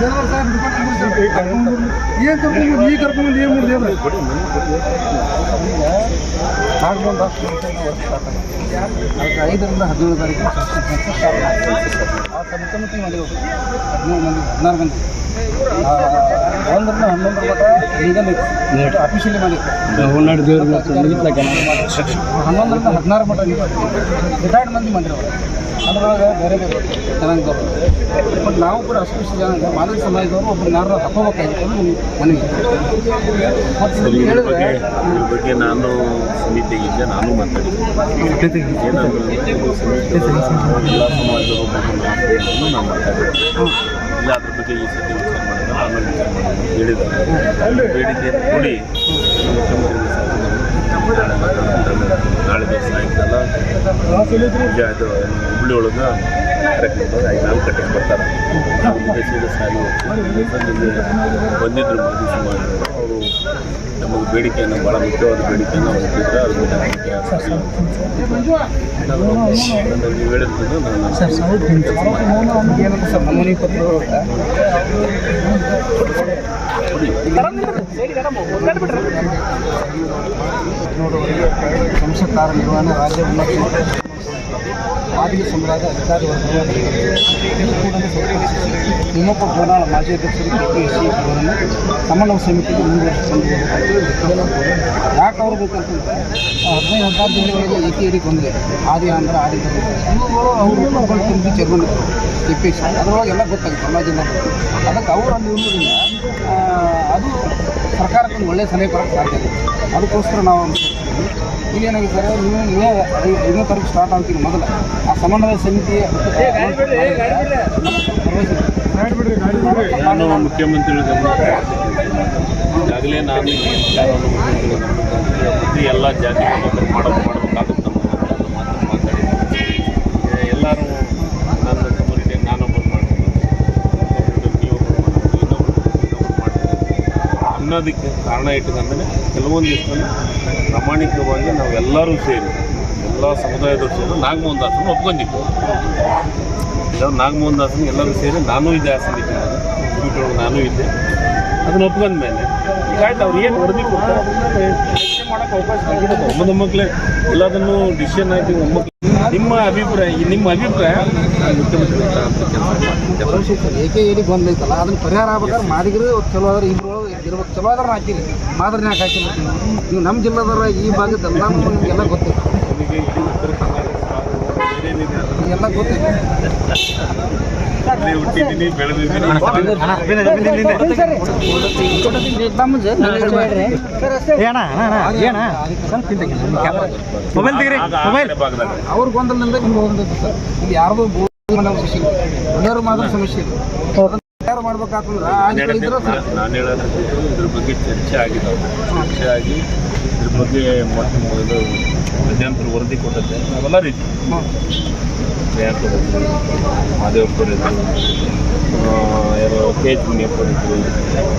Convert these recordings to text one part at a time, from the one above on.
ಸಾಹೇಬ್ ಏನು ಕರ್ಕೊಂಡು ನೀ ಕರ್ಕೊಂಡು ಏನು ಮಾಡಿ ದೇವ್ರ ಆಗ್ಬಂದು ಅದಕ್ಕೆ ಐದರಿಂದ ಹದಿನೇಳು ತಾರೀಕು ಆ ಹದಿನೇಳು ಮಂದಿ ಹದಿನಾರು ಮಂದಿ. ಒಂದರಿಂದ ಹನ್ನೊಂದರ ಮಟ್ಟ ಲೀಗಲ್ ಇತ್ತು ಅಫಿಷಿಯಲಿ ಮಾಡಿತ್ತು ಹನ್ನೊಂದರಿಂದ ಹದಿನಾರು ಮಟ್ಟ ರಿಟೈರ್ಡ್ ಮಂದಿ ಮಾಡಿರೋರು. ಅದ್ರೊಳಗೆ ಬೇರೆ ಬೇರೆ ಜನಾಂಗದವರು ಬಟ್ ನಾವು ಕೂಡ ಅಸ್ಪೃಶ್ಯ ಜನಾಂಗ ಮಾದರಿ ಸಮಾಜದವರು ಒಬ್ಬರು ಯಾರು ಹಾಕೋಬೇಕಾಗಿತ್ತು ಬಗ್ಗೆ ಹೇಳಿದ್ರೆ ಇದ್ರ ಬಗ್ಗೆ ನಾನು ಸಮಿತಿಗಿದ್ದೆ ನಾನು ಮಾತಾಡಿದ್ದೆ. ಎಲ್ಲ ಸಮಾಜದವರು ನಾನು ಮಾತಾಡಿದ್ದೆ. ಇಲ್ಲ ಅದ್ರ ಬಗ್ಗೆ ಈ ಸತಿ ವಿಚಾರ ಮಾಡಿದ್ರೆ ಆಮೇಲೆ ವಿಚಾರ ಹೇಳಿದ್ದಾರೆ. ಬೇಡಿಕೆ ಕೂಡಿ ಮುಖ್ಯಮಂತ್ರಿಗಳ ಸಾಹೇಬರು ನಾಳೆ ದಿವಸ ಸಾಯಂಕಾಲ ಅದು ಹುಬ್ಳಿ ಒಳಗೆ ಕಾರ್ಯಕ್ರಮ ಐದು ನಾಲ್ಕು ಗಂಟೆಗೆ ಬರ್ತಾರೆ ಸಾಲಿ ಮಾಜಿ ಸುಮಾರು ಅವರು ನಮಗೆ ಬೇಡಿಕೆಯನ್ನು ಭಾಳ ಮುಖ್ಯವಾದ ಬೇಡಿಕೆಯನ್ನು ಮುಟ್ಟಿದ್ರೆ ಅದು ನೀವು ಹೇಳಿದ್ದು ನಾನು ಪತ್ರ ಸಂಸತ್ ಕಾರ್ಯ ನಿರ್ವಹಣೆ ರಾಜ್ಯ ಉನ್ನತ ಮಾದಿಗ ಸಮುದಾಯದ ಅಧಿಕಾರಿ ವರ್ಗದ ಈ ಕೂಡಲೇ ಗೋನಾಳ ಮಾಜಿ ಅಧ್ಯಕ್ಷರು ಕೆ ಎಸ್ ಸಿ ಅವರನ್ನು ಸಮನ್ವಯ ಸಮಿತಿಗೆ ಮುಂದುವರಿಸಿಕೊಂಡು ಯಾಕೆ ಅವ್ರು ಬೇಕಂತಂದ್ರೆ ಹದಿನೈದು ಹದಿನಾರು ಜಿಲ್ಲೆಗಳಿಗೆ ಏಕೆ ಇಡಿ ಗೊಂದಲ ಆದಿ ಆಂಧ್ರ, ಆದಿ ಅವರು ಒಬ್ಬರು ತುಂಬಿ ಚೇರ್ಮನ್ ಕೆ ಪಿ ಎಸ್ ಅದರೊಳಗೆ ಗೊತ್ತಾಗುತ್ತೆ ಎಲ್ಲ ಅದಕ್ಕೆ ಅವರು ಅಲ್ಲಿ ಇರೋದ್ರಿಂದ ಅದು ಸರ್ಕಾರಕ್ಕೆ ಒಂದು ಒಳ್ಳೆಯ ಸಲಹೆ ಬರೋಕ್ಕೆ ಸಾಧ್ಯ ಇದೆ. ಅದಕ್ಕೋಸ್ಕರ ನಾವು ಈಗ ಏನಾಗಿದೆ ಸರ್ ನೀವು ನೀವು ಐದನೇ ತಾರೀಕು ಸ್ಟಾರ್ಟ್ ಆಗ್ತೀವಿ ಮೊದಲು. ಆ ಸಮನ್ವಯ ಸಮಿತಿ ನಾನು ಮುಖ್ಯಮಂತ್ರಿಗಳ ಗಮನಕ್ಕೆ ಈಗಾಗಲೇ ನಾನು ಈ ವಿಚಾರವನ್ನು ಮುಖ್ಯಮಂತ್ರಿಗಳ ಎಲ್ಲ ಜಾತಿ ಮಾಡೋದು ಮಾಡಬೇಕಾಗುತ್ತೆ ಮಾತಾಡಿದ್ದೀನಿ ಎಲ್ಲರೂ ಅನ್ನೋದಕ್ಕೆ ಕಾರಣ ಇಟ್ಟಿದ್ದಂದರೆ ಕೆಲವೊಂದಿಷ್ಟನ್ನು ಪ್ರಾಮಾಣಿಕವಾಗಿ ನಾವೆಲ್ಲರೂ ಸೇರಿ, ಎಲ್ಲ ಸಮುದಾಯದವರು ಸೇರಿ ನಾಗಮೋಹನ್ ದಾಸನ ಒಪ್ಕೊಂಡಿದ್ದು ನಾಗಮೋಹನ್ ದಾಸನ ಎಲ್ಲರೂ ಸೇರಿ ನಾನು ಇದ್ದೆ ಸಮಿತಿಯೊಳಗೆ ನಾನು ಇದ್ದೆ. ಅದನ್ನ ಒಪ್ಕೊಂಡ ಮೇಲೆ ಈಗ ಆಯ್ತು ಅವ್ರು ಏನು ವರದಿ ಕೊಡ್ತಾರೆ? ಮಾಡೋಕೆ ಅವಕಾಶ ಒಮ್ಮದ ಮಕ್ಕಳೇ ಎಲ್ಲದನ್ನು ಡಿಸಿಷನ್ ಆಯ್ತು ಒಮ್ಮಕ್ಳು ನಿಮ್ಮ ಅಭಿಪ್ರಾಯ ನಿಮ್ಮ ಅಭಿಪ್ರಾಯ? ಮುಖ್ಯಮಂತ್ರಿ ಏಕೆ ಏಡಿ ಗೊಂದಲ ಅದನ್ನ ಪರಿಹಾರ ಆಗ್ಬೇಕಾದ್ರೆ ಮಾಡಿದ್ರೆ ಚಲೋ ಆದ್ರೆ ಇರ್ಬೇಕು. ಚಲೋ ಆದ್ರೆ ಹಾಕಿರಿ. ಮಾದರಿ ಯಾಕೆ ಹಾಕಿಲ್ಲ ನೀವು? ನಮ್ಮ ಜಿಲ್ಲಾದವ್ರ ಈ ಭಾಗದೆಲ್ಲ ನಿಮಗೆಲ್ಲ ಗೊತ್ತಿಲ್ಲ ಎಲ್ಲ ಗೊತ್ತೈತೆ ಇಲ್ಲೇ ಹುಟ್ಟಿದ್ದೀನಿ ಬೆಳೆದಿದ್ದೀನಿ ಅವ್ರ ಗೊಂದಲದಿಂದ ನಿಮ್ಗೆ ಒಂದು ಸರ್ ಇಲ್ಲಿ ಸಮಸ್ಯೆ ಎಲ್ಲರೂ ಮಾತ್ರ ಸಮಸ್ಯೆ ಅದನ್ನ ಯಾರು ಮಾಡ್ಬೇಕಾತಂದ್ರೆ ನಾನು ಹೇಳೋದು ಇದ್ರ ಬಗ್ಗೆ ಚರ್ಚೆ ಆಗಿದೆ ಚರ್ಚೆ ಆಗಿ ಇದ್ರ ಬಗ್ಗೆ ಮೊದಲು ಮಧ್ಯಂತರ ವರದಿ ಕೊಟ್ಟಿದ್ದೆ. ನಾವೆಲ್ಲ ರೀತಿ. ಇದ್ರು. ಆ, ಯಾರೋ ಕೆ ಎಚ್ ಮುನಿಯಪ್ಪರ್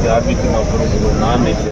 ಆರ್ ಬಿ ಸಿಂಗ್ ಇದ್ರು ನಾನು ಇದ್ದೆ.